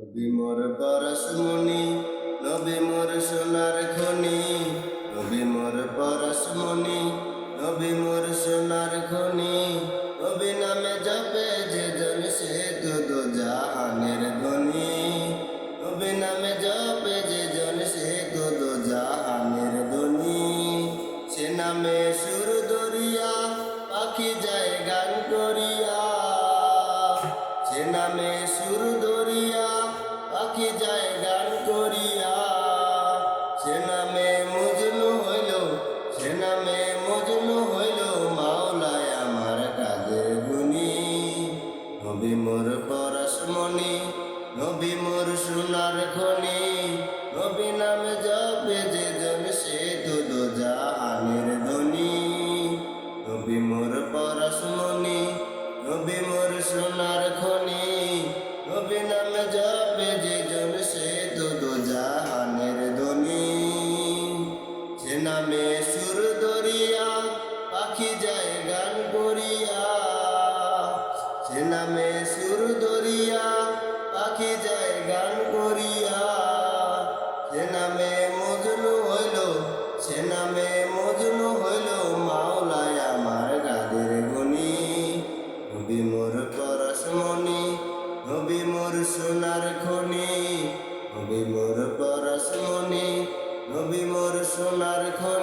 নবী মোর পরশমণি নবী মোর সোনার খনি, নবী মোর পরশমণি নবী মোর সোনার খনি, নবী নামে জপে যে জন সে তো জাহানের ধনী, নবী নামে জপে যে জন সে তো জাহানের ধনী, সে নামে সুর দরিয়া পাখি যায় গান করিয়া, সে নামে সুর দরিয়া পাখি যায় গান করিয়া। সে নামে মজনু হইল, সে নামে মজনু হইল, মাওলায় আমার কাজে গুনি নবী মোর পরশমণি, নবী মোর সোনার খনি। নামে সুর দরিয়া পাখি যায় গান করিয়া। সে নামে সুর দরিয়া পাখি যায় গান করিয়া। সে নামে মজনু হইল, সে নামে মজনু হইল, মাওলায় আমার গাদের গুনি নবী মোর পরশমণি নবী মোর সোনার খনি। নবী মোর পরশমণি নবী মোর সোনার ঘর।